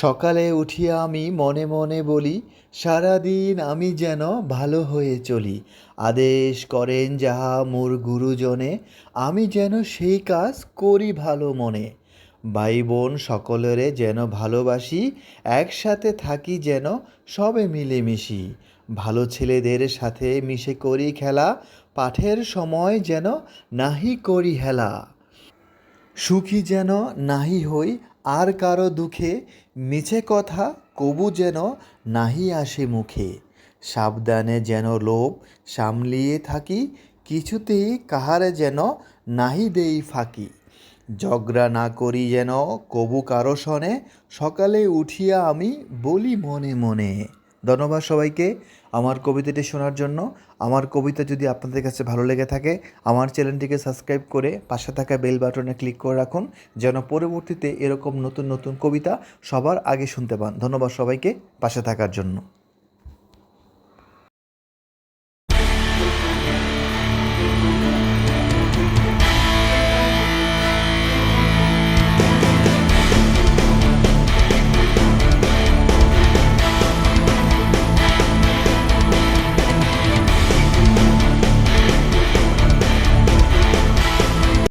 সকালে উঠিয়া আমি মনে মনে বলি, সারাদিন আমি যেন ভালো হয়ে চলি। আদেশ করেন যাহা মোর গুরুজনে, আমি যেন সেই কাজ করি ভালো মনে। ভাই বোন সকলেরে যেন ভালোবাসি, একসাথে থাকি যেন সবে মিলেমিশি। ভালো ছেলেদের সাথে মিশে করি খেলা, পাঠের সময় যেন নাহি করি হেলা। সুখী যেন নাহি হই, আর কারও দুঃখে মিছে কথা কবু যেন নাহি আসে মুখে। সাবধানে যেন লোভ সামলিয়ে থাকি, কিছুতেই কাহারে যেন নাহি দেই ফাঁকি। ঝগড়া না করি যেন কবু কারও শনে সকালে উঠিয়া আমি বলি মনে মনে। ধন্যবাদ সবাইকে আমার কবিতাটি শোনার জন্য। আমার কবিতা যদি আপনাদের কাছে ভালো লেগে থাকে, আমার চ্যানেলটিকে সাবস্ক্রাইব করে পাশে থাকা বেল বাটনে ক্লিক করে রাখুন, যেন পরবর্তীতে এরকম নতুন নতুন কবিতা সবার আগে শুনতে পান। ধন্যবাদ সবাইকে পাশে থাকার জন্য।